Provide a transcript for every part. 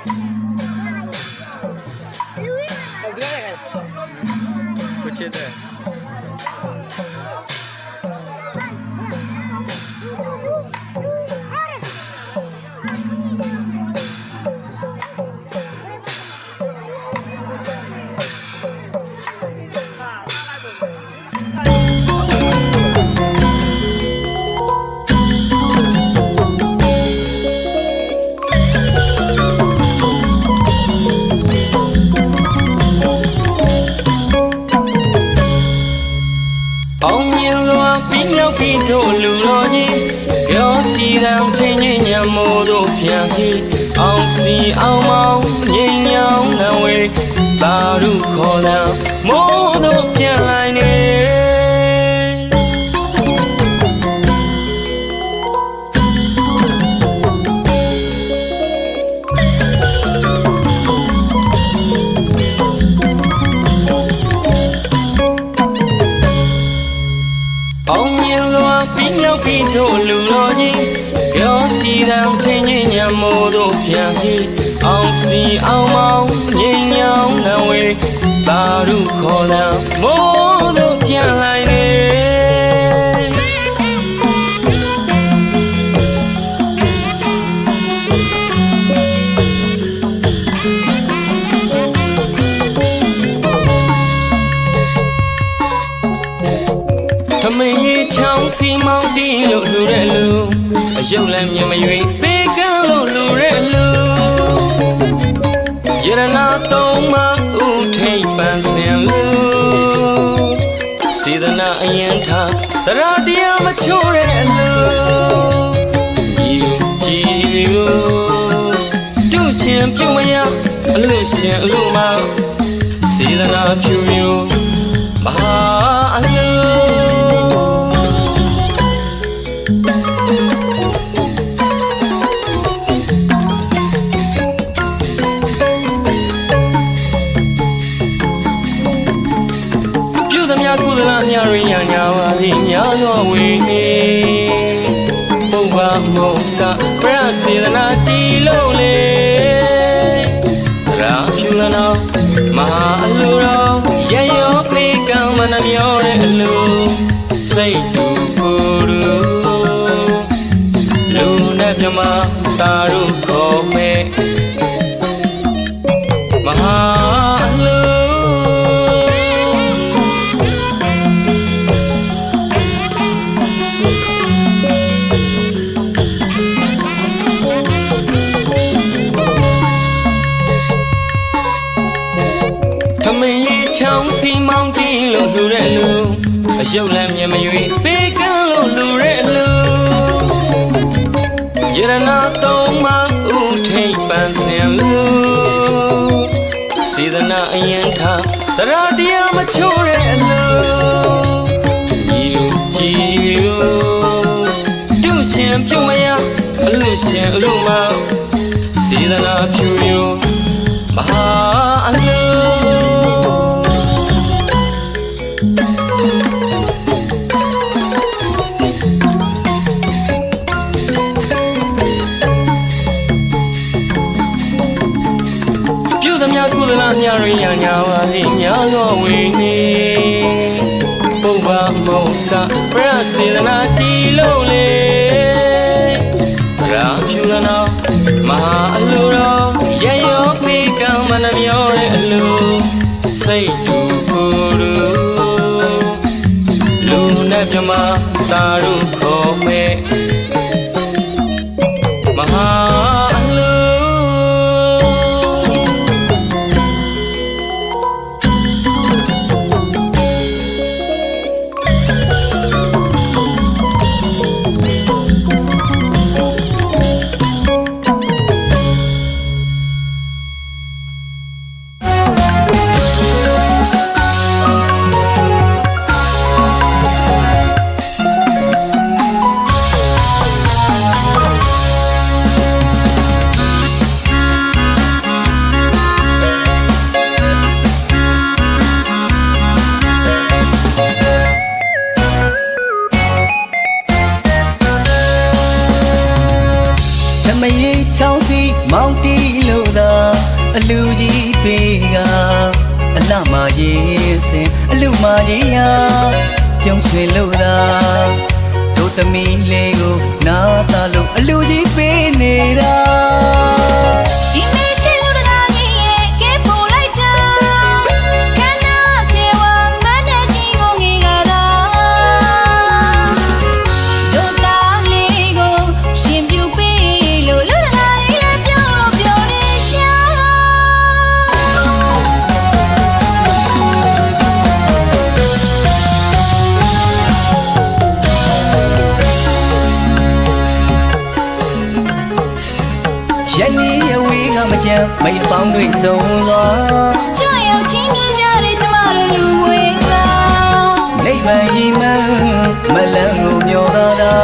ကို မို့တို့ပြန်ပြီးအောင်စီအောင်မောင်းငိမ်ညောင်းနဝေသာရုခေါ်လံမို့တို့ပြန်လိုက်နေအောင်မြင်စွာပြီးမြောက်ပြီးတို့လူတော်ကြီးရောစီတံချင်းချင်းည မို့တို့ပြန်ပြီးအောင်စီအောင်မောင်းငိမ်ညောင်းနဝေသာရုခေါ်လံမို့ သမင်ကြီးချောင်းစီမောင်းတီးလို့လူတဲ့လူအယုတ်လည်းမြင်မရွေပေးကမ်းလို့လူတဲ့လူယရနာသုံးမဥထိပ်ပန်းစင်လူစေဒနာအရင်ထားသရတရားမချိုးတဲ့လူယူကြည်ယူတူရှင်ပြုံမရအလူရှင်အလူမ လိညာသောဝေနေပုဗ္ဗမုတ်သပရစေတနာတီလုံးလေရာဖြူလနောမဟာအလူတော်ရရောပေကံမနှမျောတဲ့အလူစိတ်တူကိုယ်လူလူနဲ့မြမတာရုခေါ်မဲ့မ အယုတ်လည်းမြင်မရွေပေးကမ်းလို့လူတဲ့လူယရနာသုံးမဥထိပ်ပန်းစင်လူစေဒနာအရင်ထားသရတရားမချိုးတဲ့လူညီလူကြည်လူတူရှင်ပြုံမရအလူရှင်အလူမစေဒနာဖြူဖြူ လိညာသောဝေနေပုဗ္ဗမုတ်သပရစေတနာတီလုံးလေရာဖြူလနောမဟာအလူတော်ရရောပေကံမနှမျောတဲ့အလူစိတ်တူကိုယ်လူလူနဲ့မြမတာ ပြုံး ကမကြမ်းမိတ်ပေါင်းတွေဆုံးသွားကြောက်ရောက်ချင်းကြီးကြတဲ့ကျမတို့လူဝေးကနိဗ္ဗာန်ရီမန်းမလန်းကိုမျောသာသာ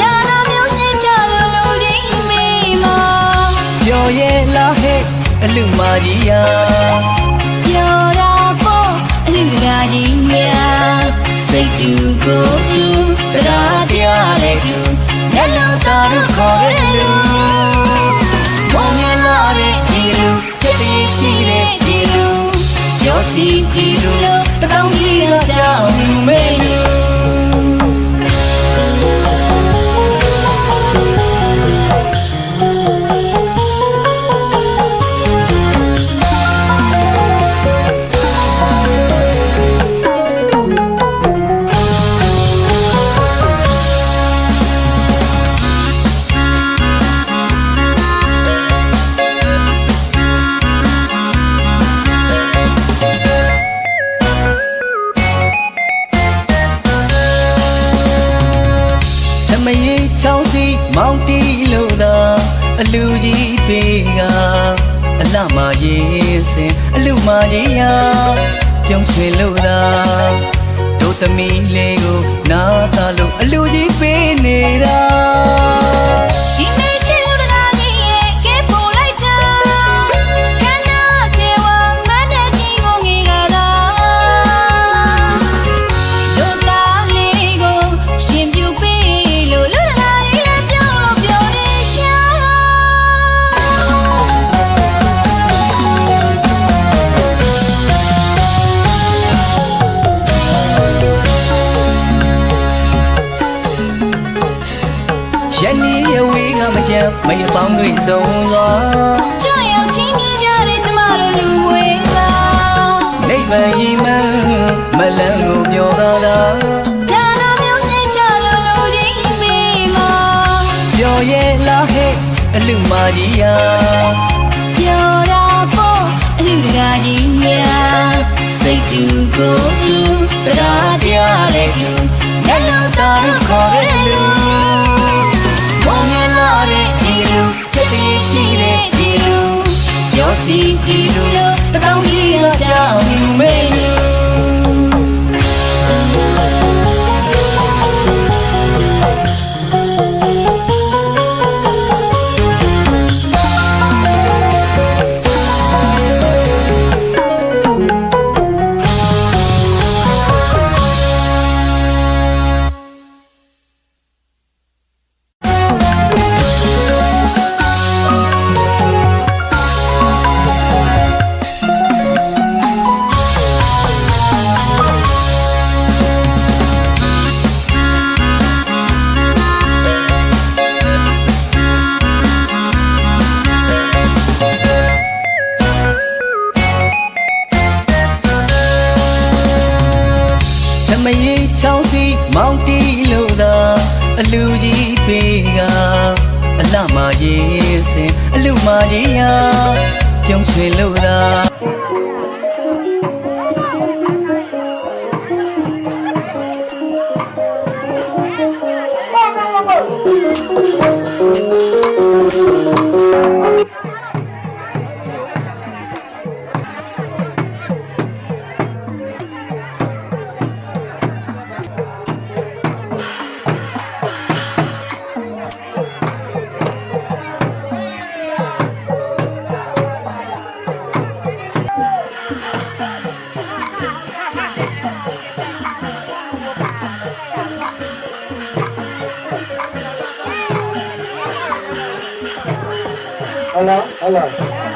ဒါနာမျိုးစင်ကြလို့လူကြီးမေးမပြောရဲ့လားဟဲ့အလူမကြီးယာပြောတာပေါ့အလူတကာကြီးများစိတ်တူကို အလူမကြီးယာပြုံးချွေလို့သာတို့သမီးလေးကို ဆုံးသွားကြောက်ရောက်ချင်းကြီးကြတဲ့ကျမတို့လူဝေးကနိဗ္ဗာန်ရီမန်းမလန်းကိုမျောသာသာဒါနာမျိုးစင်ချလို့လူကြီးမေးမပြောရဲ့လားဟဲ့အလူမကြီးယာပြောတာပေါ့အလူတကာကြီးများစိတ်တူကို မယေချောင်းစီမောင်တီလို့သာအလူကြီးပေးကအလှမရေးစင်အလူမကြီးယာပြုံးချွေလို့သာ Hala, hala.